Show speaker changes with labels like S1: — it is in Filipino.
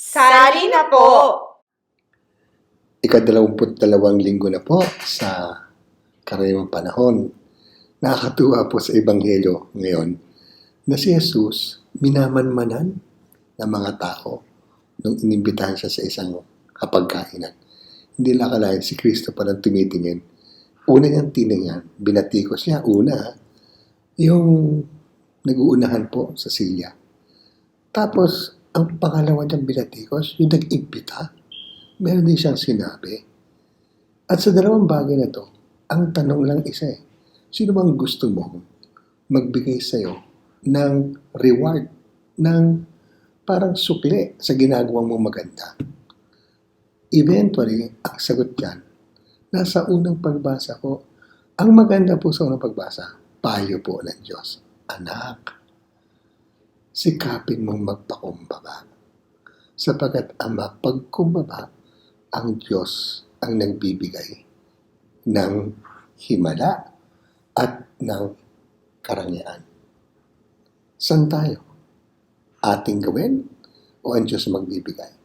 S1: Sali na po!
S2: Ikadalawamput dalawang linggo na po sa karaniwang panahon. Nakakatuwa po sa Ebanghelyo ngayon na si Jesus minamanmanan ng mga tao nung inimbitahan siya sa isang kapagkainan. Hindi lang akalain si Kristo palang tumitingin. Una niyang tiningnan, binatikos niya. Una, yung nag-uunahan po sa silya. Tapos, ang pangalawa niyang binatikos, yung nag-imbita, meron din siyang sinabi. At sa dalawang bagay na to, ang tanong lang isa eh, sino bang gusto mong magbigay sa'yo ng reward, ng parang sukli sa ginagawang mong maganda? Eventually, ang sagot dyan, nasa unang pagbasa ko, ang maganda po sa unang pagbasa, payo po ng Diyos. Anak, sikapin mong magpakumbaba. Sapagat ang mapagkumbaba, ang Diyos ang nagbibigay ng himala at ng karangyaan. Saan tayo? Ating gawin o ang Diyos magbibigay?